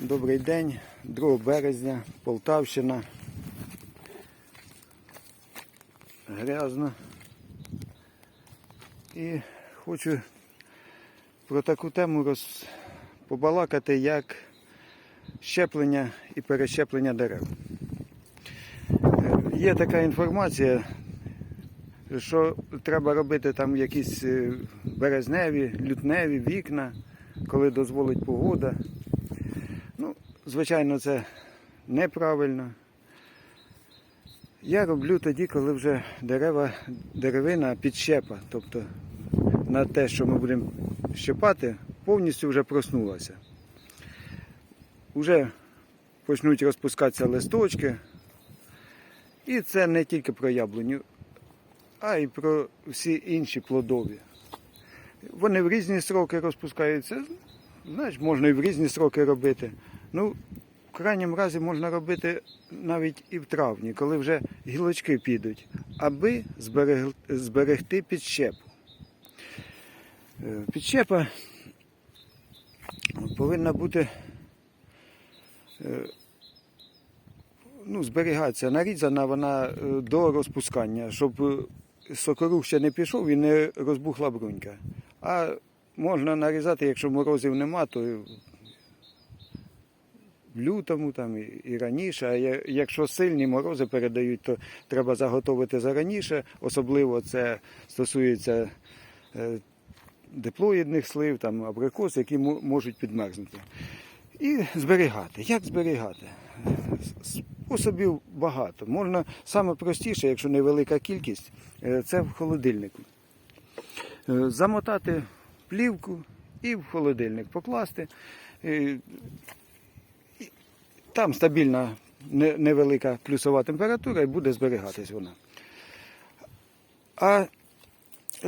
Добрий день, 2 березня, Полтавщина. Грязно. І хочу про таку тему роз... побалакати, як щеплення і перещеплення дерев. Е, Є така інформація, що треба робити там якісь е, березневі, лютневі вікна, коли дозволить погода. Звичайно, це неправильно. Я роблю тоді, коли вже дерева, деревина підщепа, тобто на те, що ми будемо щепати, повністю вже проснулася. Уже почнуть розпускатися листочки. І це не тільки про яблуню, а й про всі інші плодові. Вони в різні строки розпускаються. Знаєш, можна і в різні строки робити. Ну, в крайньому разі можна робити навіть і в травні, коли вже гілочки підуть, аби зберег- зберегти підщепу. Е, Підщепа повинна бути е, ну, зберігатися. Нарізана вона е, до розпускання, щоб е, сокорух ще не пішов і не розбухла брунька. А можна нарізати, якщо морозів нема, то в лютому там, і- раніше. А якщо сильні морози передають, то треба заготовити зараніше. Особливо це стосується е, диплоїдних слив, там, абрикос, які мо- можуть підмерзнути. І зберігати. Як зберігати? Способів багато. Можна саме простіше, якщо невелика кількість, е, це в холодильнику. Е, Замотати плівку і в холодильник покласти. Там стабільна невелика плюсова температура і буде зберігатись вона. А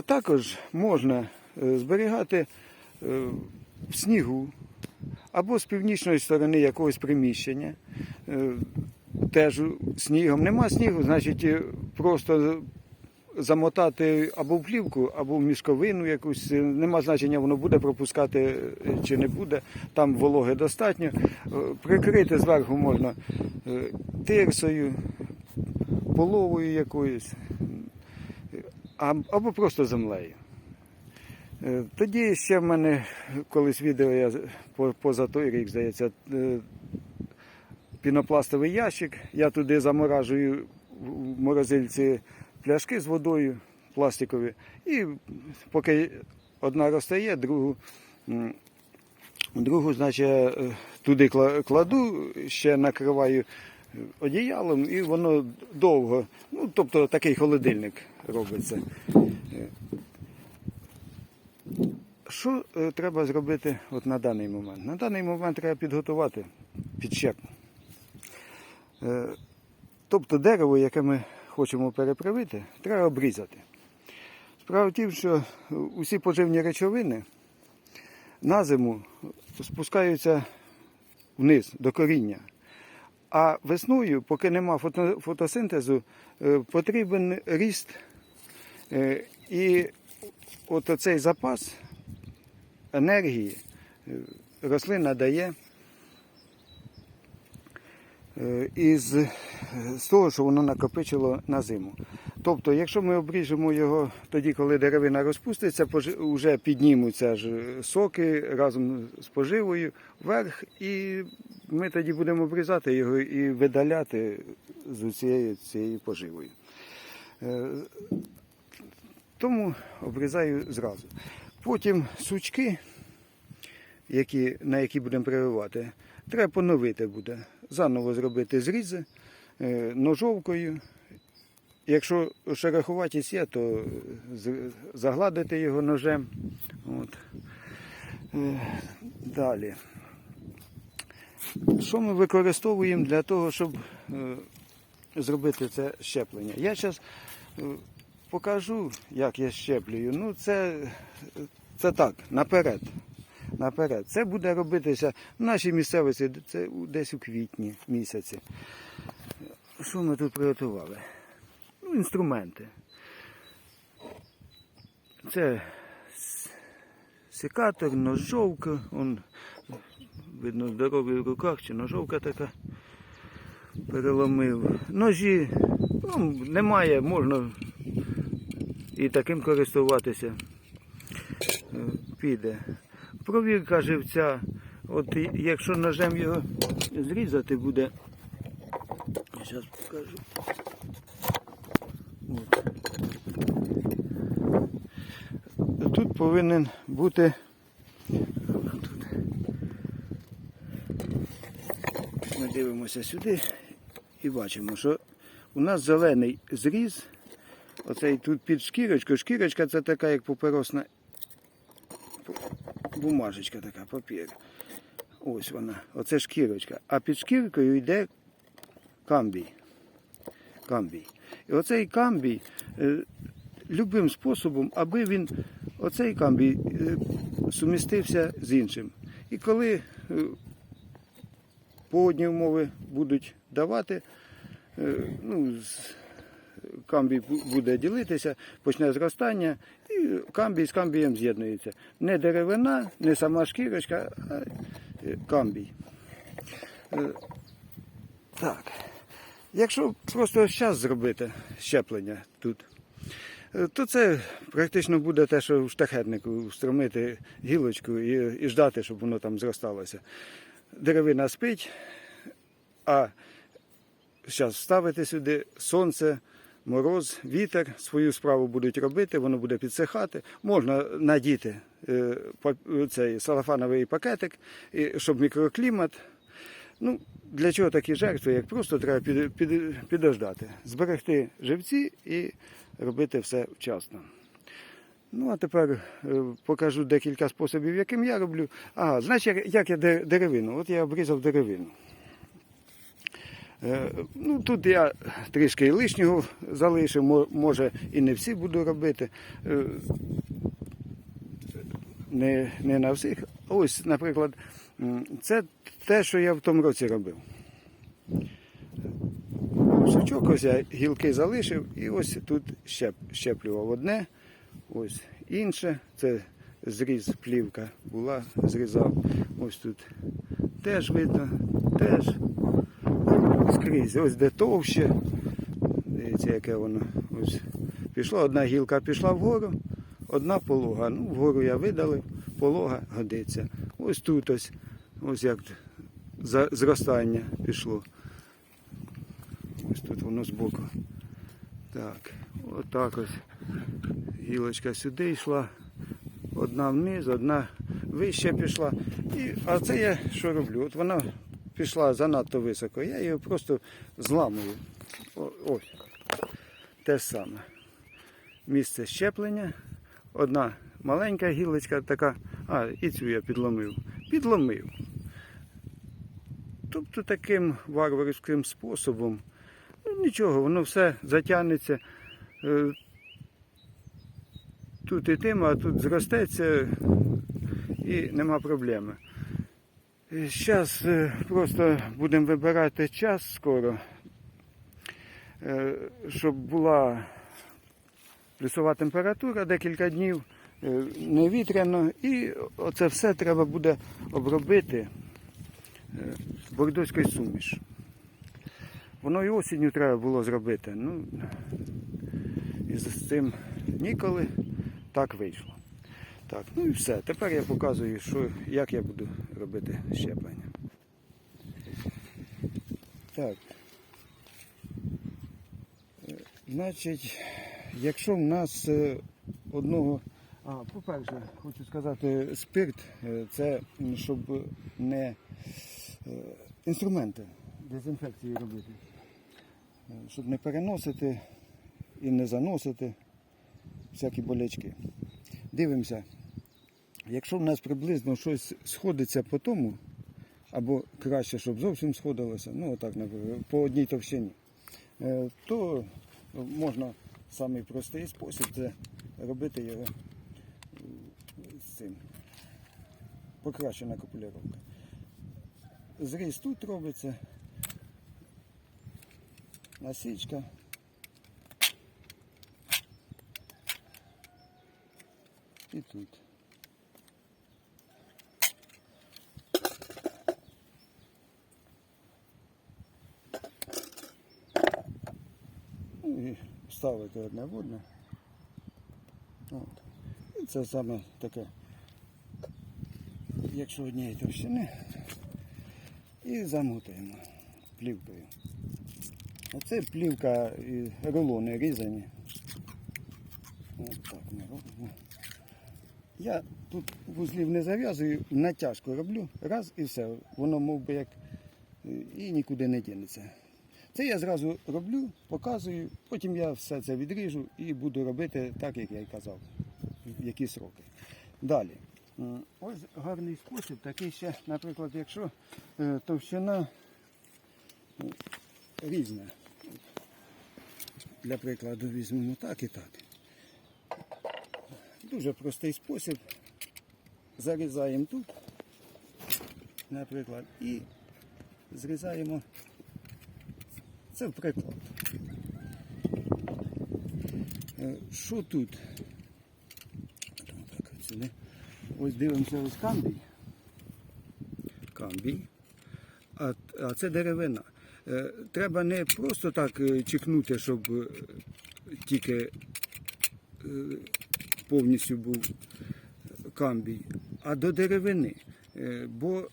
також можна е, зберігати е, в снігу або з північної сторони якогось приміщення. Е, Теж снігом нема снігу, значить просто замотати або в плівку, або в мішковину якусь. Нема значення, воно буде пропускати е, чи не буде. Там вологи достатньо. Е, Прикрити зверху можна е, тирсою, половою якоюсь, або просто землею. Тоді ще в мене колись відео я поза той рік, здається, пінопластовий ящик. Я туди заморажую в морозильці пляшки з водою пластикові. І поки одна розтає, другу, другу значить, е, туди кладу, ще накриваю одіялом, і воно довго. Ну, тобто такий холодильник робиться. Е, Що е, треба зробити от на даний момент? На даний момент треба підготувати підщеп. Е, тобто дерево, яке ми хочемо переправити, треба обрізати. Справа в тім, що усі поживні речовини на зиму спускаються вниз до коріння. А весною, поки нема фотосинтезу, е, потрібен ріст. Е, І от оцей запас енергії е, рослина дає із е, того, що воно накопичило на зиму. Тобто, якщо ми обріжемо його тоді, коли деревина розпуститься, вже піднімуться ж е, соки разом з поживою вверх, і ми тоді будемо обрізати його і видаляти з цією, цією поживою. Е, Тому обрізаю зразу. Потім сучки, які, на які будемо прививати, треба поновити буде. Заново зробити зрізи е, ножовкою. Якщо шероховатість є, то загладити його ножем. От. Е, Далі. Що ми використовуємо для того, щоб е, зробити це щеплення? Я зараз покажу, як я щеплюю. Ну, це, це так, наперед. Наперед. Це буде робитися в нашій місцевості це десь у квітні місяці. Що ми тут приготували? Ну, інструменти. Це секатор, ножовка, он видно, здоровий в руках, чи ножовка така переломив. Ножі ну, немає, можна і таким користуватися. Е, Піде. Провірка живця. От якщо ножем його зрізати буде. Зараз покажу. От. Тут повинен бути. Тут. Ми дивимося сюди і бачимо, що у нас зелений зріз. Оцей тут під шкірочкою. Шкірочка це така, як паперосна бумажечка така, папір. Ось вона. Оце шкірочка. А під шкіркою йде камбій. Камбій. І оцей камбій е, любим способом, аби він, оцей камбій е, сумістився з іншим. І коли е, погодні умови будуть давати, е, ну, з- камбій буде ділитися, почне зростання, і камбій з камбієм з'єднується. Не деревина, не сама шкірочка, а е, камбій. Е, Так. Якщо просто зараз зробити щеплення тут, е, то це практично буде те, що в штахетнику встромити гілочку і, і ждати, щоб воно там зросталося. Деревина спить, а зараз ставити сюди сонце, мороз, вітер, свою справу будуть робити, воно буде підсихати. Можна надіти е, цей салафановий пакетик, щоб мікроклімат. Ну, для чого такі жертви, як просто треба під, під, підождати, зберегти живці і робити все вчасно. Ну, а тепер е, покажу декілька способів, яким я роблю. Ага, значить, як- як я деревину. От я обрізав деревину. Е, Ну, тут я трішки лишнього залишив, може і не всі буду робити. Е, Не, не на всіх. Ось, наприклад, це те, що я в тому році робив. Сучок ось я гілки залишив і ось тут щеп, щеплював одне, ось інше. Це зріз плівка була, зрізав. Ось тут теж видно, теж скрізь. Ось де товще. Дивіться, яке воно. Ось пішло, одна гілка пішла вгору, одна полога. Ну, вгору я видалив, полога годиться. Ось тут ось, ось як зростання пішло. Ось тут воно збоку. Так, отак ось. Гілочка сюди йшла. Одна вниз, одна вище пішла. І, а це я що роблю? От вона пішла занадто високо, я її просто зламую. О- Ось. Те саме. Місце щеплення. Одна маленька гілочка така, а, і цю я підломив. Підломив. Тобто таким варварським способом. Ну, нічого, воно все затягнеться. Е, Тут і тим, а тут зростеться і нема проблеми. Зараз просто будемо вибирати час скоро, е, щоб була плюсова температура декілька днів, е, не вітряно, і оце все треба буде обробити е, бордоською суміш. Воно і осінню треба було зробити. Ну, і з цим ніколи так вийшло. Так, ну і все. Тепер я показую, що, як я буду робити щеплення. Так. Е, Значить, якщо в нас е, одного. А, по-перше, хочу сказати, спирт е, це щоб не інструменти дезінфекції робити. Щоб не переносити і не заносити всякі болячки. Дивимося, якщо в нас приблизно щось сходиться по тому, або краще, щоб зовсім сходилося, ну отак, по одній товщині, е, то можна самий простий спосіб це робити його з цим. Покращена копулюровка. Зріз тут робиться, насічка. І тут. Вставити одне в одне. От. І це саме таке, якщо однієї товщини, і замотуємо плівкою. Оце плівка і рулони різані. От так ми робимо. Я тут вузлів не зав'язую, натяжку роблю, раз і все. Воно мов би як е, і нікуди не дінеться. Це я зразу роблю, показую, потім я все це відріжу і буду робити так, як я й казав, в які сроки. Далі. Ось гарний спосіб, такий ще, наприклад, якщо е, товщина е, різна. Для прикладу візьмемо так і так. Дуже простий спосіб. Зарізаємо тут, наприклад, і зрізаємо це приклад. Е, Що тут? Ось дивимося ось камбій. Камбій. А, а це деревина. Е, Треба не просто так е, чекнути, щоб тільки повністю був камбій, а до деревини. Бо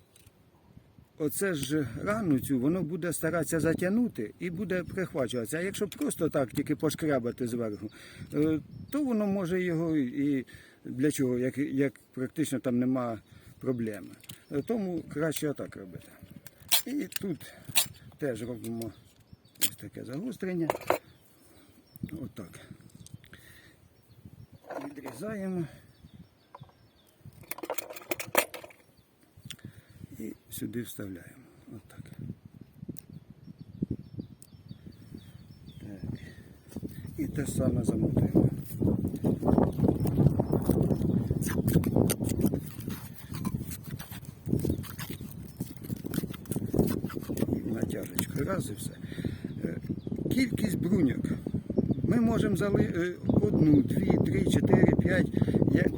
оце ж рану цю, воно буде старатися затягнути і буде прихвачуватися. А якщо просто так тільки пошкрябати зверху, е, то воно може його і для чого, як, як практично там нема проблеми. Е, Тому краще отак робити. І тут теж робимо ось таке загострення. Отак. Відрізаємо. І сюди вставляємо. Отак. Так. І те саме замотуємо. Натяжечку. Раз і все. Е, Кількість бруньок. Ми можемо зали... е, одну, дві, три, чотири, п'ять.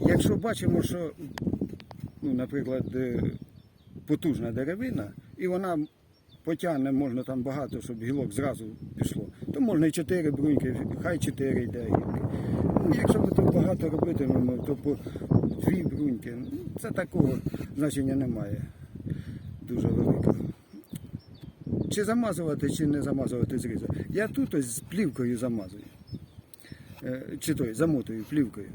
Якщо бачимо, що, ну, наприклад, е, потужна деревина, і вона потягне, можна там багато, щоб гілок зразу пішло, то можна і чотири бруньки, хай чотири йде гілки. Ну, якщо ми тут багато робитимемо, то по дві бруньки. Ну, Це такого значення немає. Дуже великого. Чи замазувати, чи не замазувати зріза. Я тут ось з плівкою замазую. Е, Чи той замотую плівкою.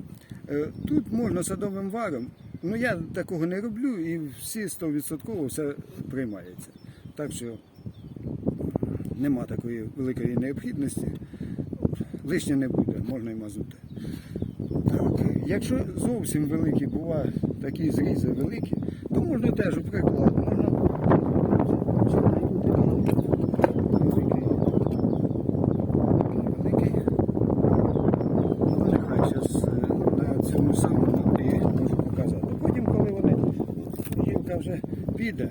Е, Тут можна садовим варом. Ну я такого не роблю і всі 100% все приймається. Так що нема такої великої необхідності. Лишнє не буде, можна і мазути. Так. Якщо зовсім великі бувають такі зрізи великі, то можна теж у приклад. Можна великий. Ну, нехай зараз на цьому самому і можу показати. Потім, коли вони гілка вже піде,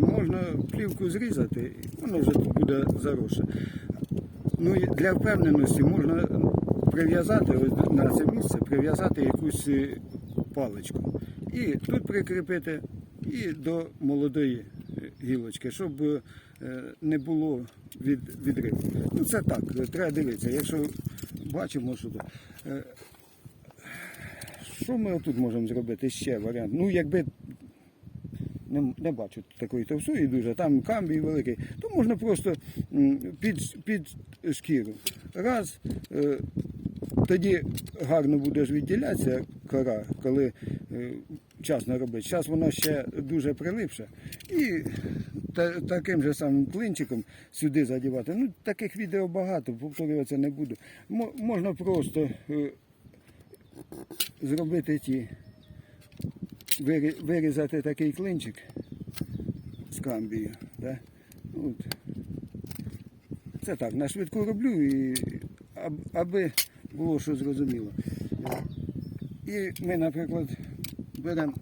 можна плівку зрізати, воно вже тут буде заросше. Ну, для впевненості можна прив'язати на це місце, прив'язати якусь е, паличку. І тут прикріпити, і до молодої е, гілочки, щоб е, не було від, відриву. Ну це так, треба дивитися. Якщо бачимо, що Що ми тут можемо зробити ще варіант? Ну, якби не, не бачу такої товсої дуже, там камбій великий, то можна просто під, під шкіру. Раз, е, тоді гарно буде відділятися кора, коли е, вчасно робити. Зараз вона ще дуже прилипша. І та, таким же самим клинчиком сюди задівати. Ну, таких відео багато, повторюватися не буду. Мо- можна просто е, зробити ті вирізати такий клинчик з камбію. Да? От. Це так, на швидку роблю, і, аб- аби було що зрозуміло. І ми, наприклад, беремо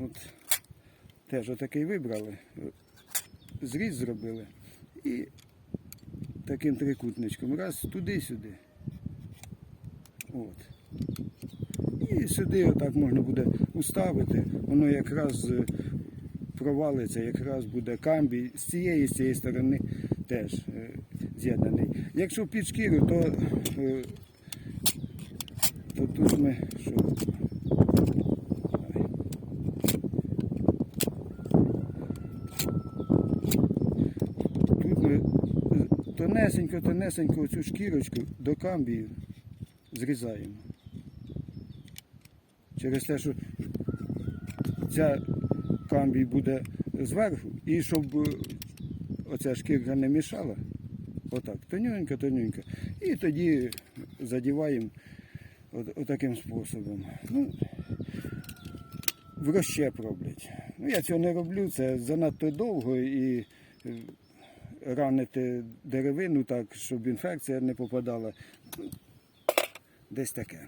от, теж отакий вибрали, зріз зробили і таким трикутничком. Раз туди-сюди. От. І сюди отак можна буде уставити, воно якраз е, провалиться, якраз буде камбій з цієї з цієї сторони теж е, з'єднаний. Якщо під шкіру, то, е, то тут ми що? Тут ми тонесенько, тонесенько цю шкірочку до камбію зрізаємо. Через те, що ця камбій буде зверху, і щоб е, оця шкірка не мішала, отак, тоненько, тоненько. І тоді задіваємо от, отаким способом. Ну, в розщеп роблять. Ну, я цього не роблю, це занадто довго і е, ранити деревину так, щоб інфекція не попадала. Ну, Десь таке.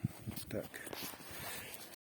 Так.